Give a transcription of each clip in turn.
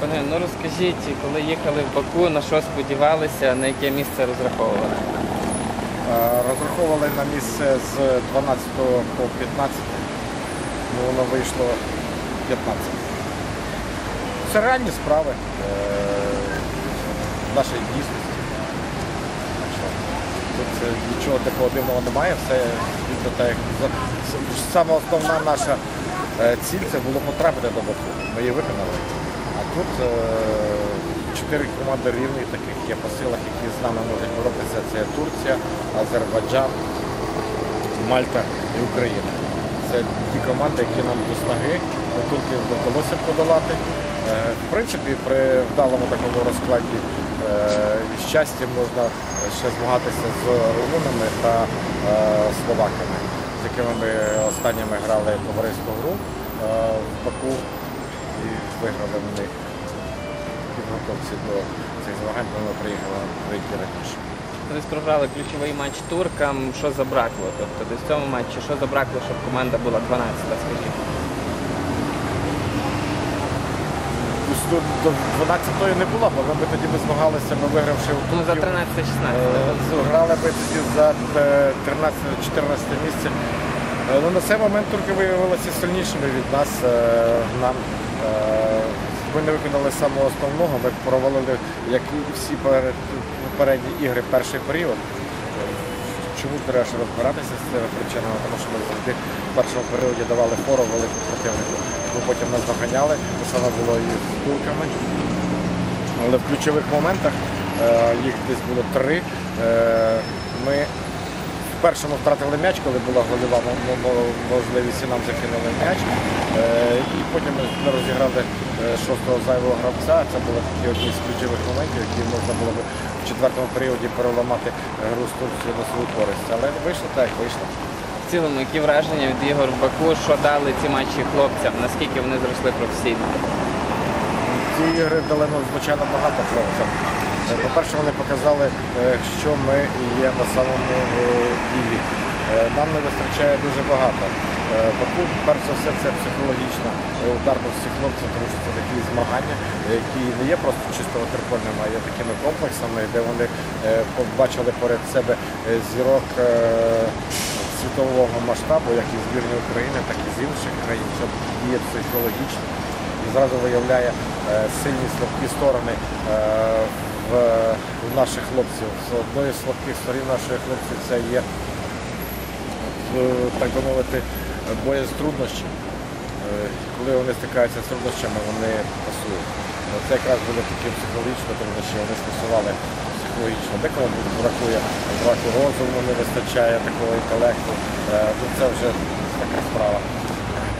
Пане, ну розкажіть, коли їхали в Баку, на що сподівалися, на яке місце розраховували? Розраховували на місце з 12 по 15, ну воно вийшло 15. Це реальні справи е, нашої дійсності. Тут е, нічого такого дивного немає, все дійсно так, як саме основна наша е, ціль це було потрапити до Баку. Ми її виконали. А тут е, чотири команди рівних таких є по силах, які з нами можуть боротися. Це Турція, Азербайджан, Мальта і Україна. Це ті команди, які нам до снаги, турків вдалося подолати. Е, В принципі, при вдалому такому розкладі е, щастя можна ще змагатися з румунами та словаками, з якими ми останніми грали товариську гру в Баку виграли в них підготовці до цих змагань, бо ми приїхали трійки раніше. Ви програли ключовий матч туркам, що забракло? Тобто десь в цьому матчі, що забракло, щоб команда була 12, скажіть? До до 12-ї не було, бо ми б тоді би змагалися, ми вигравши у Ну, за 13-16. Е, Грали би тоді за 13-14 місце. Е, Ну, на цей момент турки виявилися сильнішими від нас. Е, Нам, е, ми не виконали самого основного, ми провалили, як і всі перед- попередні ігри, перший період. Чому треба ще розбиратися з цими причинами? Тому що ми завжди в першому періоді давали фору велику противнику. Ми потім нас доганяли, саме було і з турками. Але в ключових моментах е, їх десь було три. Е, Ми першому втратили м'яч, коли була мо- можливість і нам закинули м'яч. Е, І потім ми розіграли е, шостого зайвого гравця. Це були такі одні з ключових моментів, які можна було б в четвертому періоді переламати гру з Турцією на свою користь. Але вийшло так, як вийшло. В цілому, які враження від ігор Баку, що дали ці матчі хлопцям, наскільки вони зросли професійно? Ці ігри дали ну, звичайно багато хлопцям. Е, По-перше, вони показали, е, що ми є на самому е, ділі. Нам не вистачає дуже багато. Перш за все, це психологічна удар по всіх хлопців, тому що це такі змагання, які не є просто чисто ватерпольними, а є такими комплексами, де вони побачили перед себе зірок світового масштабу, як і збірні України, так і з інших країн. Це діє психологічно і зразу виявляє сильні слабкі сторони в, наших хлопців. З одної з слабких сторін наших хлопців це є, так би мовити, боє з труднощами. Е, Коли вони стикаються з труднощами, вони пасують. Це якраз буде такі психологічні труднощі, вони скасували психологічно. Декому бракує бракує розуму, не вистачає такого інтелекту. Е, Ну, це вже така справа.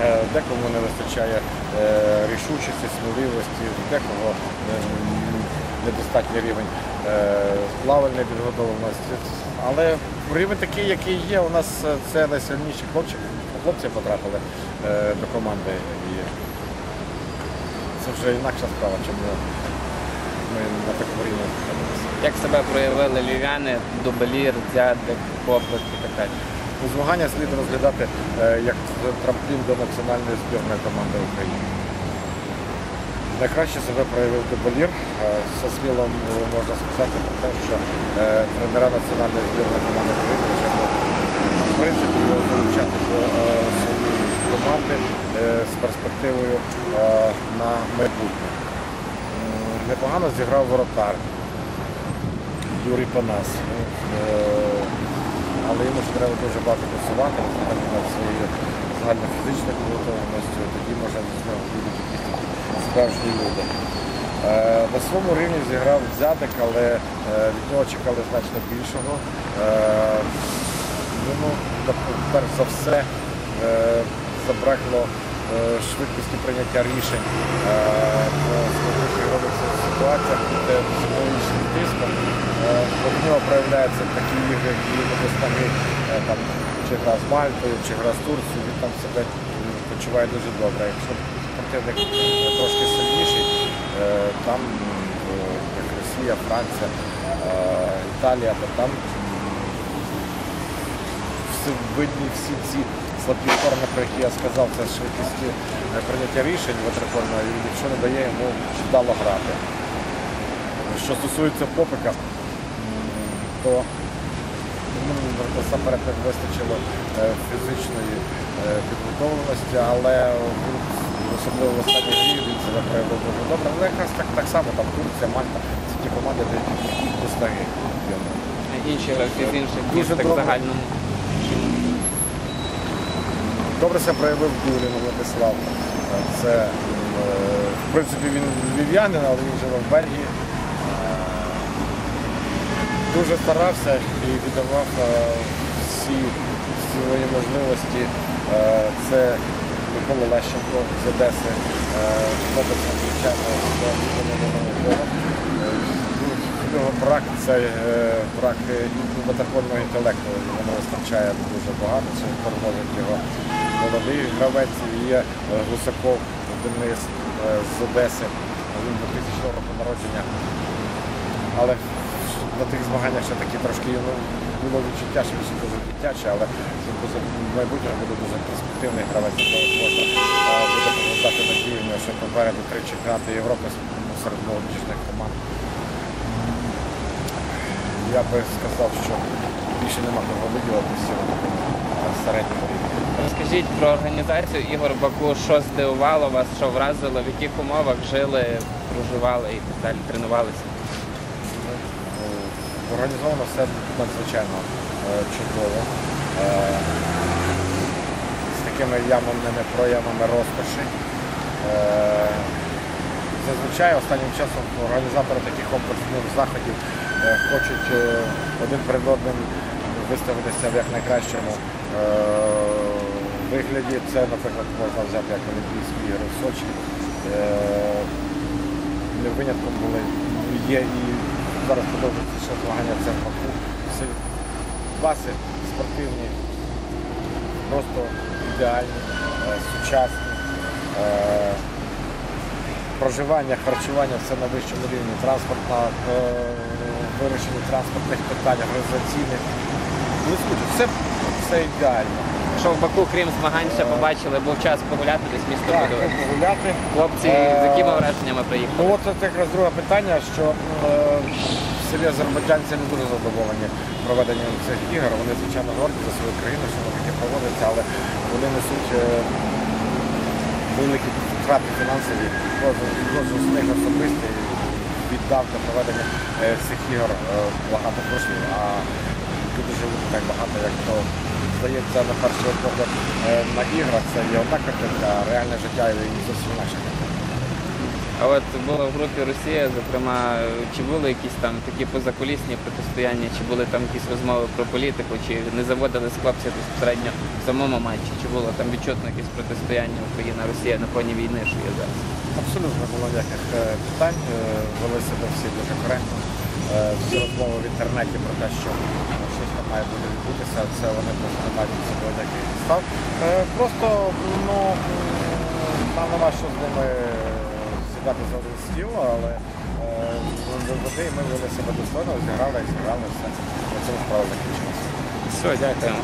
Е, Декому не вистачає рішучості, сміливості, декого недостатній рівень е, плавальної підготовленості. Але рівень такий, який є, у нас е, це найсильніші хлопці, хлопці потрапили е, до команди. І це вже інакша справа, чому ми на такому рівні знаходимося. Як себе проявили львів'яни, Дубелір, Дзядик, Поплик і так далі? У змагання слід розглядати як трамплін до національної збірної команди України. Найкраще себе проявив Деболір. Е, Со сміло е, можна сказати про те, що е, тренера національної збірної команди України в принципі залучати до своєї команди з перспективою на майбутнє. Непогано зіграв воротар Юрій Панас. Але йому ж треба дуже багато працювати, над своєю загальнофізичною підготовленістю, тоді можна з нього будуть якісь справжні люди. Е, на своєму рівні зіграв дзядик, але е, від нього чекали значно більшого. Е, йому, перш за все, забракло швидкості прийняття рішень складних ігрових ситуаціях під психологічним тиском. Е, нього проявляються такі ігри, які йому до снаги, там, чи гра з Мальтою, чи гра з Турцією, він там себе почуває дуже добре. Е, трошки сильніший, е, там е, як Росія, Франція, е, Італія, то там видні всі ці слабкі сторони, про які я сказав, це швидкість прийняття рішень ватерпольного, і якщо не дає йому вдало грати. Що стосується попика, то ну, насамперед не вистачило е, фізичної е, підготовленості, але особливо в останній грі він себе проявив дуже добре. Але якраз так, так само там Турція, Мальта, це ті команди, де достаги йому. Інші гравці з інших міст так в добре. загальному. Добре себе проявив Дулін Владислав. Це, е, в принципі, він львів'янин, але він живе в Бельгії. Дуже старався і віддавав е, всі свої можливості. Е, Це Микола Лещенко з Одеси, е, хлопець звичайно. У нього брак це брак ватерпольного інтелекту. Йому вистачає дуже багато. Це перевозить його молодий гравець. Є Гусаков Денис з Одеси. Він 2000 року народження. Але на тих змаганнях ще такі трошки ну, було відчуття, що ще дуже дитячий, але в майбутньому буде дуже перспективний гравець, можна буде покладати надію, в нього попереду три чемпіонати Європи серед молодіжних команд. Я би сказав, що більше нема кого виділити всього на середньому рівні. Розкажіть про організацію ігор Баку, що здивувало вас, що вразило, в яких умовах жили, проживали і так далі, тренувалися. Організовано все надзвичайно е, чудово. Е, З такими явними проявами розкоші. Е, Зазвичай останнім часом організатори таких комплексних заходів хочуть один перед одним виставитися в як найкращому е, вигляді. Це, наприклад, можна взяти як Олімпійські ігри в Сочі. Не винятком були, є і зараз продовжується ще змагання в Баку. Всі класи спортивні, просто ідеальні, е, сучасні. Е, Проживання, харчування все на вищому рівні, транспортна, е, вирішення транспортних питань, організаційних. Все, все ідеально. Що в Баку, крім змагань, ще побачили, був час погуляти десь місто Так, будує. погуляти. Хлопці, Е, з якими враженнями приїхали? Ну от це якраз друге питання, що е, в селі азербайджанці не дуже задоволені проведенням цих ігор. Вони, звичайно, горді за свою країну, що вони таке проводяться, але вони несуть е, великі втрати фінансові. Кожен, з них особистий віддав для проведення е, цих ігор е, багато коштів, а люди живуть не так багато, як то здається на перший погляд е, на іграх. Це є одна картинка, а реальне життя і зовсім картинка. А от було в групі Росія, зокрема, чи були якісь там такі позакулісні протистояння, чи були там якісь розмови про політику, чи не заводили з хлопців безпосередньо в самому матчі, чи було там відчутно якесь протистояння Україна-Росія на фоні війни, що є зараз? Абсолютно не було ніяких е, питань, е, вели себе всі дуже коректно. Всі розмови в інтернеті про те, що має бути відбутися, це вони просто не мають від себе ніяких підстав. Е, Просто ну, нам нема що з ними сідати за один стіл, але завжди води ми вели себе достойно, зіграли і зіграли все. На цьому справа закінчилася. Все, дякуємо.